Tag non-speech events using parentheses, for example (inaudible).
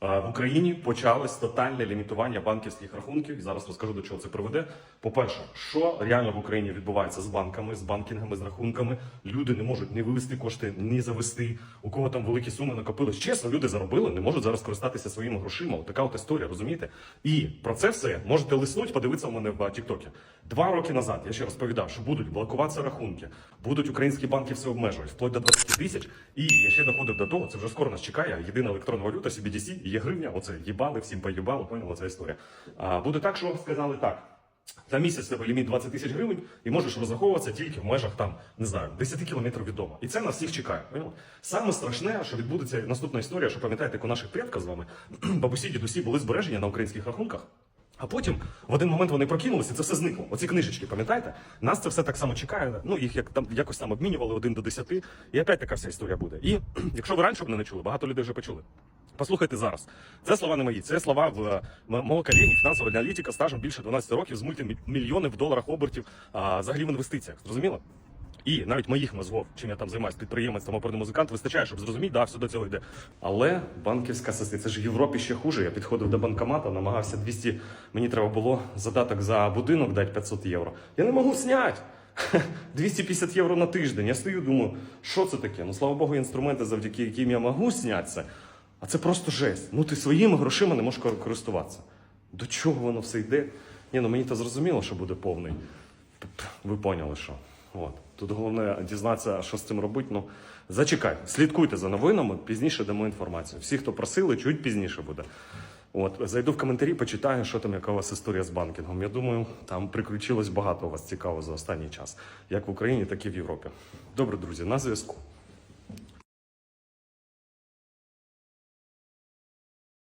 В Україні почалось тотальне лімітування банківських рахунків. Зараз розкажу до чого це приведе. По-перше, що реально в Україні відбувається з банками, з банкінгами, з рахунками. Люди не можуть ні вивести кошти, ні завести. У кого там великі суми накопились. Чесно, люди заробили, не можуть зараз користатися своїми грошима. Така от історія, розумієте? І про це все можете лиснуть, подивитися у мене в Тіктокі. Два роки назад я ще розповідав, що будуть блокуватися рахунки, будуть українські банки все обмежувати, вплоть до 20 тисяч. І я ще доходив до того, це вже скоро нас чекає. Єдина електронна валюта, CBDC, є гривня. Оце їбали, всім поїбали, поняла ця історія. А буде так, що сказали так. За місяць тебе ліміт 20 тисяч гривень, і можеш розраховуватися тільки в межах там, не знаю, 10 кілометрів від дому. І це нас всіх чекає. поняли? Саме страшне, що відбудеться наступна історія, що пам'ятаєте, як у наших предків з вами (clears throat) бабусі, дідусі були збережені на українських рахунках. А потім в один момент вони прокинулися, і це все зникло. Оці книжечки, пам'ятаєте? Нас це все так само чекає. Ну їх як там якось там обмінювали один до десяти, і опять така вся історія буде. І (clears throat) якщо ви раніше б не чули, багато людей вже почули. Послухайте зараз. Це слова не мої. Це слова в мого колеги, фінансового аналітика, стажем більше 12 років з мультимільйонів в доларах обертів а, взагалі в інвестиціях. Зрозуміло? І навіть моїх мозгов, чим я там займаюся, підприємець, оперний музикант, вистачає, щоб зрозуміти, да, все до цього йде. Але банківська система, це ж в Європі ще хуже. Я підходив до банкомата, намагався 200, мені треба було задаток за будинок дати 500 євро. Я не можу зняти. (laughs) 250 євро на тиждень. Я стою, думаю, що це таке? Ну слава Богу, інструменти, завдяки яким я можу зняти це. А це просто жесть. Ну ти своїми грошима не можеш користуватися. До чого воно все йде? Ні, ну мені то зрозуміло, що буде повний. Ви поняли, що. От. Тут головне дізнатися, що з цим робити. Ну, зачекай, слідкуйте за новинами, пізніше дамо інформацію. Всі, хто просили, чуть пізніше буде. От, зайду в коментарі, почитаю, що там, яка у вас історія з банкінгом. Я думаю, там приключилось багато у вас цікаво за останній час, як в Україні, так і в Європі. Добре, друзі, на зв'язку.